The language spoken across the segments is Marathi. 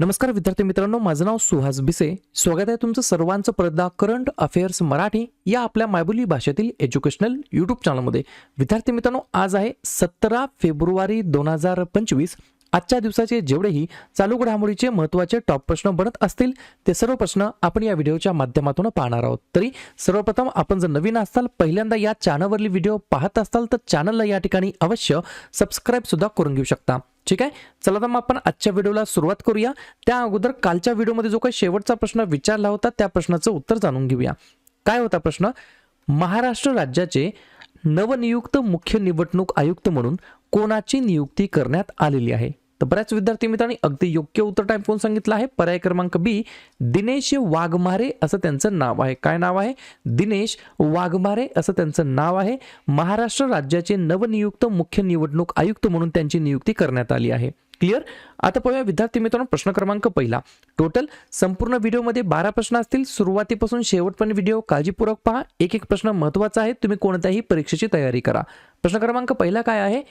नमस्कार विद्यार्थी मित्रांनो माझं नाव सुहास बिसे. स्वागत आहे तुमचं सर्वांचं प्रदा करंट अफेअर्स मराठी या आपल्या मायबोली भाषेतील एज्युकेशनल यूट्यूब चॅनलमध्ये. विद्यार्थी मित्रांनो आज आहे सतरा फेब्रुवारी दोन हजार पंचवीस. आजच्या दिवसाचे जेवढेही चालू घडामोडीचे महत्त्वाचे टॉप प्रश्न बनत असतील ते सर्व प्रश्न आपण या व्हिडिओच्या माध्यमातून पाहणार आहोत. तरी सर्वप्रथम आपण जर नवीन असाल पहिल्यांदा या चॅनलवरली व्हिडिओ पाहत असाल तर चॅनलला या ठिकाणी अवश्य सबस्क्राईब सुद्धा करून घेऊ शकता. ठीक आहे? चला तर मग आपण आजच्या व्हिडिओला सुरुवात करूया. त्या अगोदर कालच्या व्हिडिओमध्ये जो काही शेवटचा प्रश्न विचारला होता त्या प्रश्नाचं उत्तर जाणून घेऊया. काय होता प्रश्न? महाराष्ट्र राज्याचे नवनियुक्त मुख्य निवडणूक आयुक्त म्हणून कोणाची नियुक्ती करण्यात आलेली आहे? तर बऱ्याच विद्यार्थी मित्रांनी अगदी योग्य उत्तर टाईप कोण सांगितलं आहे? पर्याय क्रमांक बी दिनेश वाघमारे असं त्यांचं नाव आहे. काय नाव आहे? दिनेश वाघमारे असं त्यांचं नाव आहे. महाराष्ट्र राज्याचे नवनियुक्त मुख्य निवडणूक आयुक्त म्हणून त्यांची नियुक्ती करण्यात आली आहे. क्लिअर आता पाहूया विद्यार्थी मित्रांनो प्रश्न क्रमांक पहिला. टोटल संपूर्ण व्हिडिओमध्ये बारा प्रश्न असतील. सुरुवातीपासून शेवटपर्यंत व्हिडिओ काळजीपूर्वक पहा. एक एक प्रश्न महत्त्वाचा आहे. तुम्ही कोणत्याही परीक्षेची तयारी करा. प्रश्न क्रमांक पहिला काय आहे?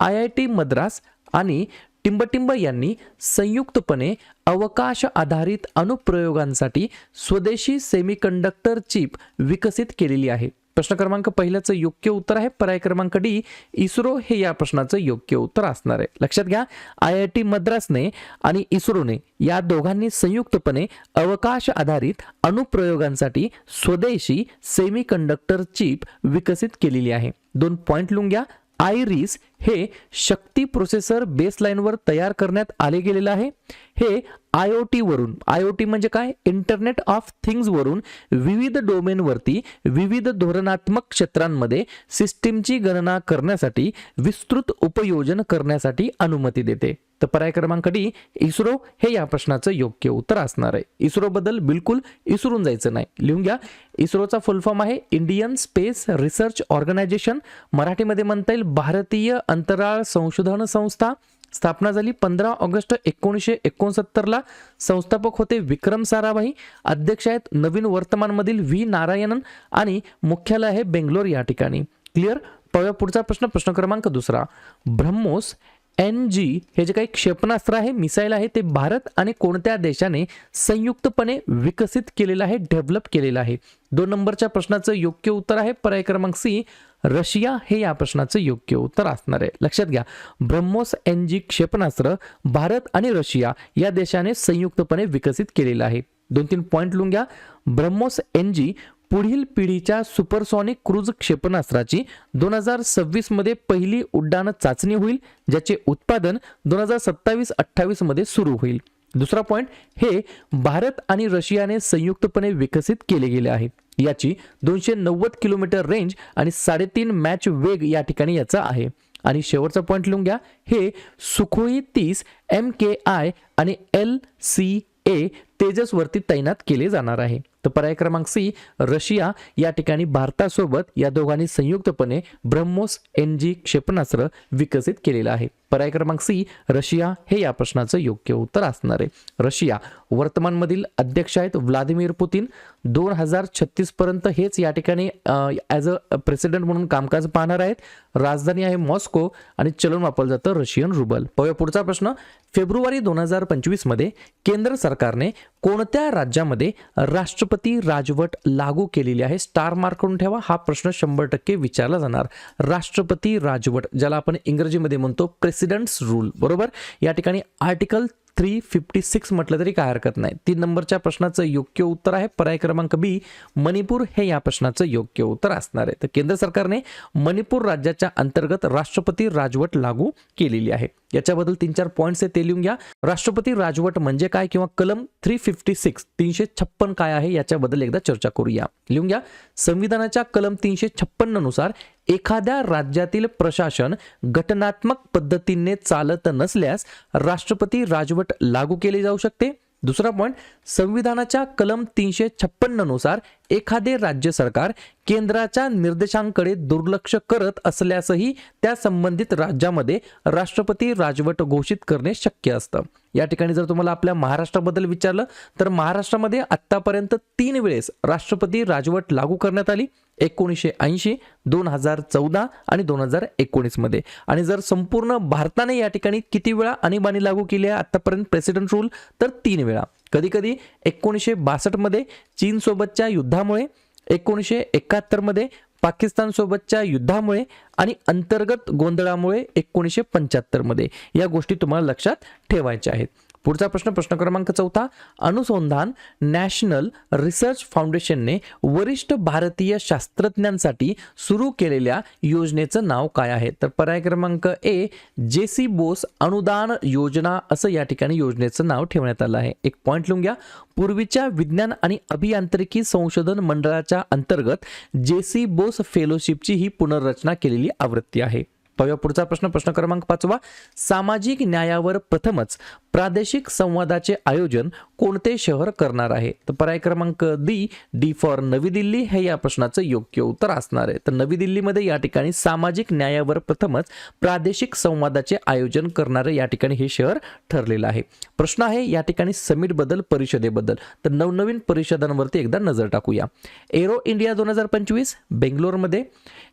आय आय टी मद्रास आणि टिंबटिंब यांनी संयुक्तपणे अवकाश आधारित अनुप्रयोगांसाठी स्वदेशी सेमीकंडक्टर चिप विकसित केलेली आहे. प्रश्न क्रमांक पहिल्याचं योग्य उत्तर आहे. पर्याय क्रमांक डी इस्रो हे या प्रश्नाचं योग्य उत्तर असणार आहे. लक्षात घ्या आय आय टी मद्रासने आणि इस्रोने या दोघांनी संयुक्तपणे अवकाश आधारित अनुप्रयोगांसाठी स्वदेशी सेमीकंडक्टर चिप विकसित केलेली आहे. दोन पॉईंट लिहून घ्या आयरिस हे शक्ती प्रोसेसर बेसलाईनवर तयार करण्यात आले गेलेलं आहे. हे आय ओ टीवरून आय ओ टी म्हणजे काय? इंटरनेट ऑफ थिंग्जवरून विविध डोमेनवरती विविध धोरणात्मक क्षेत्रांमध्ये सिस्टीमची गणना करण्यासाठी विस्तृत उपयोजन करण्यासाठी अनुमती देते. तर पर्याय क्रमांक डी इस्रो हे या प्रश्नाचं योग्य उत्तर असणार आहे. इस्रो बद्दल बिलकुल इसरून जायचं नाही. लिहून घ्या. इस्रोचा फुल फॉर्म आहे इंडियन स्पेस रिसर्च ऑर्गनायझेशन मराठीमध्ये म्हणता येईल भारतीय अंतराळ संशोधन संस्था. स्थापना झाली पंधरा ऑगस्ट एकोणीसशे एकोणसत्तरला. संस्थापक होते विक्रम साराभाई. अध्यक्ष आहेत नवीन वर्तमानमधील व्ही नारायणन आणि मुख्यालय आहे बेंगलोर या ठिकाणी. क्लिअर पाहूया पुढचा प्रश्न. प्रश्न क्रमांक दुसरा. ब्रह्मोस एन जी हे जे काही क्षेपणास्त्र आहे मिसाईल आहे ते भारत आणि कोणत्या देशाने संयुक्तपणे विकसित केलेलं आहे डेव्हलप केलेलं आहे? दोन नंबरच्या प्रश्नाचं योग्य उत्तर आहे. पर्याय क्रमांक सी रशिया हे या प्रश्नाचं योग्य उत्तर असणार आहे. लक्षात घ्या ब्रह्मोस एन जी क्षेपणास्त्र भारत आणि रशिया या देशाने संयुक्तपणे विकसित केलेलं आहे. दोन तीन पॉईंट लिहून घ्या ब्रह्मोस एन जी पुढील पिढीच्या सुपरसॉनिक क्रूज क्षेपणास्त्राची दोन हजार सव्वीसमध्ये पहिली उड्डाण चाचणी होईल ज्याचे उत्पादन दोन हजार सत्तावीस अठ्ठावीसमध्ये सुरू होईल. दुसरा पॉइंट हे भारत आणि रशियाने संयुक्तपणे विकसित केले गेले आहे. याची दोनशे नव्वद किलोमीटर रेंज आणि साडेतीन मॅच वेग या ठिकाणी याचा आहे. आणि शेवटचा पॉईंट लिहून घ्या हे सुखोई तीस एम के आय आणि एल सी ए तेजसवरती तैनात केले जाणार आहे. तर पर्याय क्रमांक सी रशिया या ठिकाणी भारतासोबत या दोघांनी संयुक्तपणे ब्रह्मोस एन जी क्षेपणास्त्र विकसित केलेलं आहे. पर्याय क्रमांक सी रशिया हे या प्रश्नाचं योग्य उत्तर असणार आहे. रशिया वर्तमानमधील अध्यक्ष आहेत व्लादिमीर पुतीन. दोन हजार छत्तीस पर्यंत हेच या ठिकाणी ॲज अ प्रेसिडेंट म्हणून कामकाज पाहणार आहेत. राजधानी आहे मॉस्को आणि चलन वापरलं जातं रशियन रुबल. पाहूया पुढचा प्रश्न. फेब्रुवारी दोन हजार पंचवीसमध्ये केंद्र सरकारने कोणत्या राज्यामध्ये राष्ट्रपती राजवट लागू केलेली आहे? स्टार मार्क करून ठेवा. हा प्रश्न शंभर टक्के विचारला जाणार. राष्ट्रपती राजवट ज्याला आपण इंग्रजीमध्ये म्हणतो प्रेसिडेंट्स रूल बरोबर? या ठिकाणी आर्टिकल थ्री फिफ्टी सिक्स म्हटलं तरी काय हरकत नाही. तीन नंबरच्या प्रश्नाचं योग्य उत्तर आहे. पर्याय क्रमांक बी मणिपूर हे या प्रश्नाचं योग्य उत्तर असणार आहे. तर केंद्र सरकारने मणिपूर राज्याच्या अंतर्गत राष्ट्रपती राजवट लागू केलेली आहे. याच्याबद्दल तीन चार पॉईंट्स आहे ते लिहून घ्या. राष्ट्रपती राजवट म्हणजे काय किंवा कलम थ्री फिफ्टी सिक्स तीनशे छप्पन काय आहे याच्याबद्दल एकदा चर्चा करूया. लिहून घ्या. संविधानाच्या कलम तीनशे छप्पन्ननुसार एखाद्या राज्यातील प्रशासन घटनात्मक पद्धतीने चालत नसल्यास राष्ट्रपती राजवट लागू केली जाऊ शकते. दुसरा पॉईंट संविधानाच्या कलम तीनशे छप्पन्ननुसार एखादे राज्य सरकार केंद्राच्या निर्देशांकडे दुर्लक्ष करत असल्यासही त्या संबंधित राज्यामध्ये राष्ट्रपती राजवट घोषित करणे शक्य असतं. या ठिकाणी जर तुम्हाला आपल्या महाराष्ट्राबद्दल विचारलं तर महाराष्ट्रामध्ये आत्तापर्यंत तीन वेळेस राष्ट्रपती राजवट लागू करण्यात आली. एकोणीसशे ऐंशी दोन हजार चौदा आणि दोन हजार एकोणीसमध्ये आणि जर संपूर्ण भारताने या ठिकाणी किती वेळा आणीबाणी लागू केली आहे आत्तापर्यंत प्रेसिडेंट रूल तर तीन वेळा. कधीकधी एकोणीसशे बासष्टमध्ये चीनसोबतच्या युद्धामुळे एकोणीसशे एकाहत्तरमध्ये पाकिस्तानसोबतच्या युद्धामुळे आणि अंतर्गत गोंधळामुळे एकोणीसशे पंच्याहत्तरमध्ये या गोष्टी तुम्हाला लक्षात ठेवायच्या आहेत. पुढचा प्रश्न प्रश्न क्रमांक चौथा. अनुसंधान नॅशनल रिसर्च फाउंडेशनने वरिष्ठ भारतीय शास्त्रज्ञांसाठी सुरू केलेल्या योजनेचं नाव काय आहे? तर पर्याय क्रमांक ए जे सी बोस अनुदान योजना असं या ठिकाणी योजनेचं नाव ठेवण्यात आलं आहे. एक पॉईंट लिहून घ्या. पूर्वीच्या विज्ञान आणि अभियांत्रिकी संशोधन मंडळाच्या अंतर्गत जे सी बोस फेलोशिपची ही पुनर्रचना केलेली आवृत्ती आहे. पाहूया पुढचा प्रश्न. प्रश्न क्रमांक पाचवा. सामाजिक न्यायावर प्रथमच प्रादेशिक संवादाचे आयोजन कोणते शहर करणार आहे? तर पर्याय क्रमांक डी डी फॉर नवी दिल्ली. हे या प्रश्नाचं योग्य उत्तर असणार आहे. तर नवी दिल्लीमध्ये या ठिकाणी सामाजिक न्यायावर प्रथमच प्रादेशिक संवादाचे आयोजन करणारे या ठिकाणी हे शहर ठरलेलं आहे. प्रश्न आहे या ठिकाणी समिटबद्दल परिषदेबद्दल. तर नवनवीन परिषदांवरती एकदा नजर टाकूया. एरो इंडिया दोन हजार पंचवीस बेंगलोरमध्ये.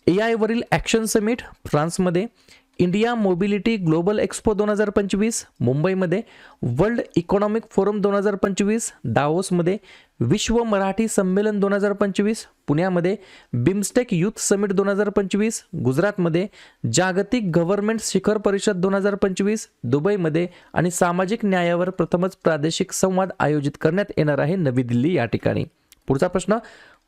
ए आयवरील ॲक्शन समिट फ्रान्समध्ये इंडिया मोबिलिटी ग्लोबल एक्सपो दोन हजार पंचवीस मुंबईमध्ये वर्ल्ड इकॉनॉमिक फोरम दोन हजार पंचवीस दाओसमध्ये विश्व मराठी संमेलन दोन हजार पंचवीस पुण्यामध्ये बिमस्टेक यूथ समिट दोन हजार पंचवीस गुजरातमध्ये जागतिक गव्हर्नमेंट शिखर परिषद दोन हजार पंचवीस दुबईमध्ये आणि सामाजिक न्यायावर प्रथमच प्रादेशिक संवाद आयोजित करण्यात येणार आहे नवी दिल्ली या ठिकाणी. पुढचा प्रश्न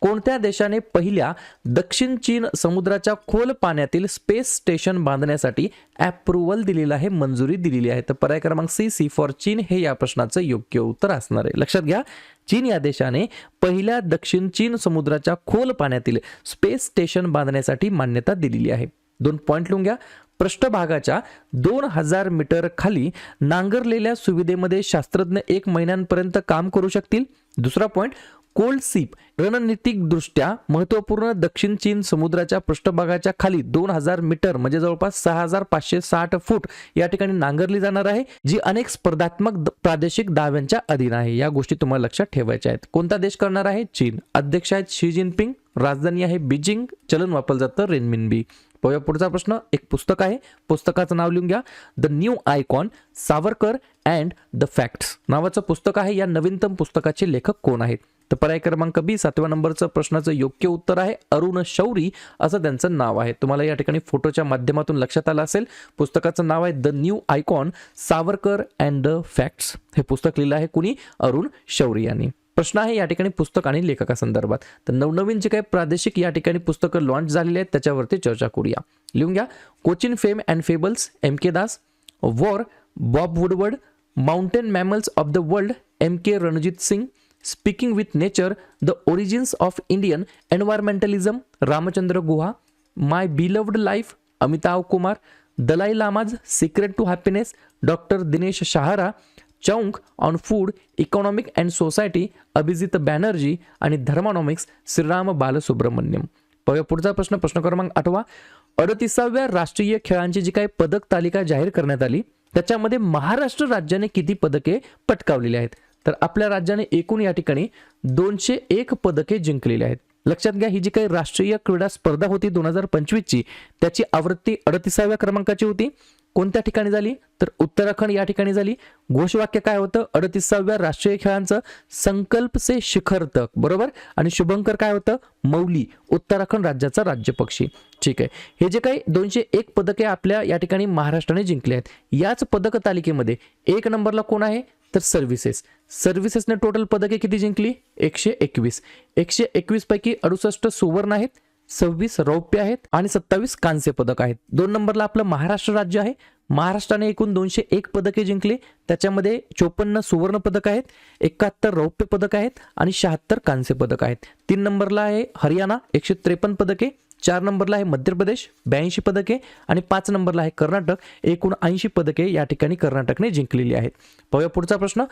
कोणत्या देशाने पहिल्या दक्षिण चीन समुद्राच्या खोल पाण्यातील स्पेस स्टेशन बांधण्यासाठी अप्रुव्हल दिलेलं आहे मंजुरी दिलेली आहे? तर पर्याय क्रमांक सी सी फॉर चीन हे या प्रश्नाचं योग्य उत्तर असणार आहे. लक्षात घ्या चीन या देशाने पहिल्या दक्षिण चीन समुद्राच्या खोल पाण्यातील स्पेस स्टेशन बांधण्यासाठी मान्यता दिलेली आहे. दोन पॉईंट लिहून घ्या. पृष्ठभागाच्या दोन हजार मीटर खाली नांगरलेल्या सुविधेमध्ये शास्त्रज्ञ एक महिन्यांपर्यंत काम करू शकतील. दुसरा पॉईंट कोल्ड सीप रणनीतिकदृष्ट्या महत्त्वपूर्ण दक्षिण चीन समुद्राच्या पृष्ठभागाच्या खाली दोन हजार मीटर म्हणजे जवळपास सहा हजार पाचशे साठ फूट या ठिकाणी नांगरली जाणार आहे जी अनेक स्पर्धात्मक द- प्रादेशिक दाव्यांच्या अधीन आहे. या गोष्टी तुम्हाला लक्षात ठेवायच्या आहेत. कोणता देश करणार आहे? चीन. अध्यक्ष आहेत शी जिनपिंग राजधानी आहे बीजिंग चलन वापरलं जातं रेनमिनबी. पाहूया पुढचा प्रश्न. एक पुस्तक आहे. पुस्तकाचं नाव लिहून घ्या. The new icon Savarkar and the facts. नावाचं पुस्तक आहे. या नवीनतम पुस्तकाचे लेखक कोण आहेत? तर पर्याय क्रमांक बी सातव्या नंबरचं प्रश्नाचं योग्य उत्तर आहे अरुण शौरी असं त्यांचं नाव आहे. तुम्हाला या ठिकाणी फोटोच्या माध्यमातून लक्षात आलं असेल. पुस्तकाचं नाव आहे the new icon Savarkar and the facts हे पुस्तक लिहिलं आहे कुणी? अरुण शौरी यांनी. प्रश्न आहे या ठिकाणी पुस्तक आणि लेखकासंदर्भात. तर नवनवीन जे काही प्रादेशिक या ठिकाणी पुस्तकं लॉन्च झालेली आहेत त्याच्यावरती चर्चा करूया. लिहून घ्या. Cochin fame and fables M K Das. War Bob Woodward mountain mammals of the world M K Ranjit Singh. Speaking with nature the origins of Indian environmentalism Ramachandra Guha my beloved life Amitabh Kumar Dalai Lama's secret to happiness doctor Dinesh Shahra चौंक on food economic and society Abhijit Banerjee आणि धर्मानॉमिक्स श्रीराम बालसुब्रमण्यम पाहूया पुढचा प्रश्न प्रश्न क्रमांक आठवा. अडतीसाव्या राष्ट्रीय खेळांची जी काही पदक तालिका जाहीर करण्यात आली त्याच्यामध्ये महाराष्ट्र राज्याने किती पदके पटकावलेली आहेत? तर आपल्या राज्याने एकूण या ठिकाणी दोनशे एक पदके जिंकलेली आहेत. लक्षात घ्या ही जी काही राष्ट्रीय क्रीडा स्पर्धा होती दोन हजार पंचवीसची त्याची आवृत्ती अडतीसाव्या क्रमांकाची होती. कोणत्या ठिकाणी झाली? तर उत्तराखंड या ठिकाणी झाली. घोषवाक्य काय होतं? अडतीसाव्या राष्ट्रीय खेळांचं संकल्प से शिखर तक बरोबर? आणि शुभंकर काय होतं? मौली उत्तराखंड राज्याचा राज्य पक्षी ठीक आहे. हे जे काही दोनशे एक पदके आपल्या या ठिकाणी महाराष्ट्राने जिंकले आहेत याच पदक तालिकेमध्ये एक नंबरला कोण आहे? तर सर्व्हिसेस सर्व्हिसेसने टोटल पदके किती जिंकली? एकशे एकवीस. एकशे एकवीस पैकी अडुसष्ट सुवर्ण आहेत सव्वीस रौप्य आहेत आणि सत्तावीस कांस्य पदक आहेत. दोन नंबरला आपलं महाराष्ट्र राज्य आहे. महाराष्ट्राने एकूण दोनशे एक पदके जिंकली. त्याच्यामध्ये चोपन्न सुवर्ण पदक आहेत एकाहत्तर रौप्य पदक आहेत आणि शहात्तर कांस्य पदक आहेत. तीन नंबरला आहे हरियाणा एकशे त्रेपन्न पदके. चार नंबरला आहे मध्य प्रदेश ब्याऐंशी पदके आणि पाच नंबरला आहे कर्नाटक. एकूण ऐंशी पदके या ठिकाणी कर्नाटकने जिंकलेली आहेत. पाहूया पुढचा प्रश्न.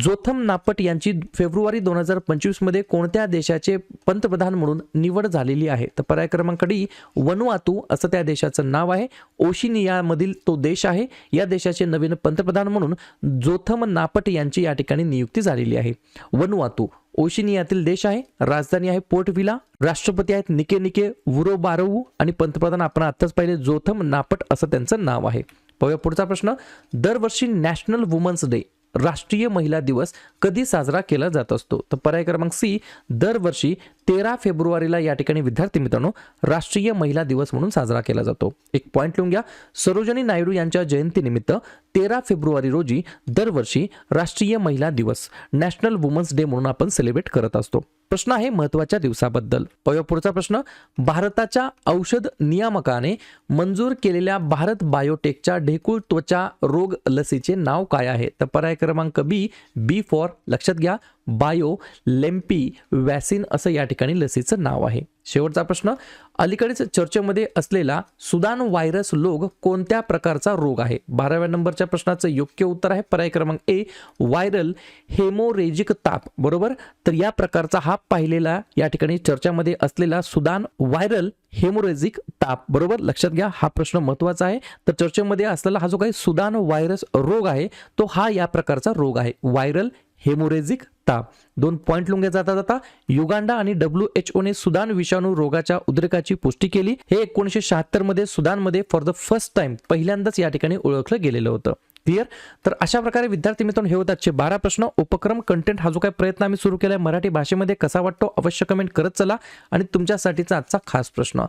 जोथम नापट यांची फेब्रुवारी दोन हजार पंचवीसमध्ये कोणत्या देशाचे पंतप्रधान म्हणून निवड झालेली आहे? तर पर्याय क्रमांक डी वनुआतू असं त्या देशाचं नाव आहे. ओशिनियामधील तो देश आहे. या देशाचे नवीन पंतप्रधान म्हणून जोथम नापट यांची या ठिकाणी नियुक्ती झालेली आहे. वनुआतू. ओशिनियातील देश आहे राजधानी आहे पोर्ट विला राष्ट्रपती आहेत निके निके वुरो बारवू आणि पंतप्रधान आपण आत्ताच पाहिले जोथम नापट असं त्यांचं नाव आहे. पाहूया पुढचा प्रश्न. दरवर्षी नॅशनल वुमन्स डे राष्ट्रीय महिला दिवस कधी साजरा केला जात असतो? तर पर्याय क्रमांक सी दरवर्षी तेरा फेब्रुवारीला या ठिकाणी विद्यार्थी मित्रांनो राष्ट्रीय महिला दिवस म्हणून साजरा केला जातो. एक पॉईंट लिहून घ्या. सरोजनी नायडू यांच्या जयंतीनिमित्त तेरा फेब्रुवारी रोजी दरवर्षी राष्ट्रीय महिला दिवस नॅशनल वुमन्स डे म्हणून आपण सेलिब्रेट करत असतो. प्रश्न आहे महत्त्वाच्या दिवसाबद्दल. पाहूया पुढचा प्रश्न. भारताच्या औषध नियामकाने मंजूर केलेल्या भारत बायोटेकच्या ढेकूळ त्वचा रोग लसीचे नाव काय आहे? तर पर्याय क्रमांक बी बी फॉर लक्षात घ्या. बायो लेम्पी वॅसिन असं या ठिकाणी लसीचं नाव आहे. शेवटचा प्रश्न अलीकडेच चर्चेमध्ये असलेला सुदान व्हायरस लोग कोणत्या प्रकारचा रोग आहे? बाराव्या नंबरच्या प्रश्नाचं योग्य उत्तर आहे पर्याय क्रमांक ए व्हायरल हेमोरेजिक ताप. बरोबर? तर या प्रकारचा हा पाहिलेला या ठिकाणी चर्चामध्ये असलेला सुदान व्हायरल हेमोरेजिक ताप. बरोबर? लक्षात घ्या हा प्रश्न महत्त्वाचा आहे. तर चर्चेमध्ये असलेला हा जो काही सुदान व्हायरस रोग आहे तो हा या प्रकारचा रोग आहे. व्हायरल हेमोरेजिक ताप. दोन पॉईंट लुंगे जाता जाता युगांडा आणि डब्ल्यू एच ओने सुदान विषाणू रोगाच्या उद्रेकाची पुष्टी केली. हे एकोणीसशे शहात्तरमध्ये सुदानमध्ये फॉर द फर्स्ट टाइम पहिल्यांदाच या ठिकाणी ओळखलं गेलेलं होतं. क्लिअर तर अशा प्रकारे विद्यार्थी मित्रांनो हे होतात बारा प्रश्न. उपक्रम कंटेंट हा जो काही प्रयत्न आम्ही सुरू केलाय मराठी भाषेमध्ये कसा वाटतो? अवश्य कमेंट करत चला. आणि तुमच्यासाठीचा आजचा खास प्रश्न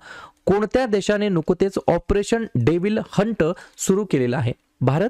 कोणत्या देशाने नुकतेच ऑपरेशन डेविल हंट सुरू केलेला आहे? भारत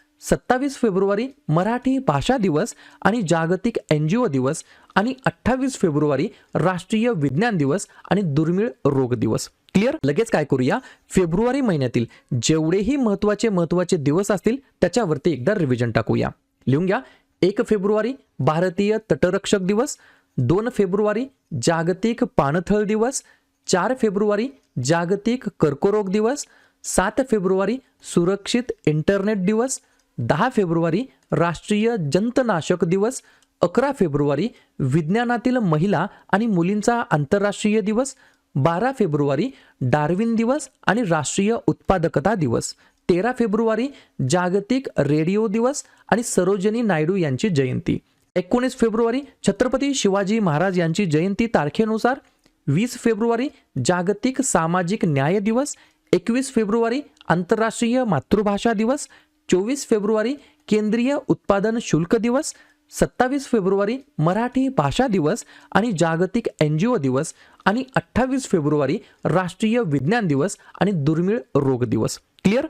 सत्तावीस फेब्रुवारी मराठी भाषा दिवस आणि जागतिक एन जी ओ दिवस आणि अठ्ठावीस फेब्रुवारी राष्ट्रीय विज्ञान दिवस आणि दुर्मिळ रोग दिवस. क्लिअर लगेच काय करूया? फेब्रुवारी महिन्यातील जेवढेही महत्त्वाचे महत्त्वाचे दिवस असतील त्याच्यावरती एकदा रिव्हिजन टाकूया. लिहून घ्या. एक फेब्रुवारी भारतीय तटरक्षक दिवस दोन फेब्रुवारी जागतिक पाणथळ दिवस चार फेब्रुवारी जागतिक कर्करोग दिवस सात फेब्रुवारी सुरक्षित इंटरनेट दिवस दहा फेब्रुवारी राष्ट्रीय जंतनाशक दिवस अकरा फेब्रुवारी विज्ञानातील महिला आणि मुलींचा आंतरराष्ट्रीय दिवस बारा फेब्रुवारी डार्विन दिवस आणि राष्ट्रीय उत्पादकता दिवस तेरा फेब्रुवारी जागतिक रेडिओ दिवस आणि सरोजनी नायडू यांची जयंती एकोणीस फेब्रुवारी छत्रपती शिवाजी महाराज यांची जयंती तारखेनुसार वीस फेब्रुवारी जागतिक सामाजिक न्याय दिवस एकवीस फेब्रुवारी आंतरराष्ट्रीय मातृभाषा दिवस चोवीस फेब्रुवारी केंद्रीय उत्पादन शुल्क दिवस सत्तावीस फेब्रुवारी मराठी भाषा दिवस आणि जागतिक एन जी ओ दिवस आणि अठ्ठावीस फेब्रुवारी राष्ट्रीय विज्ञान दिवस आणि दुर्मिळ रोग दिवस. क्लिअर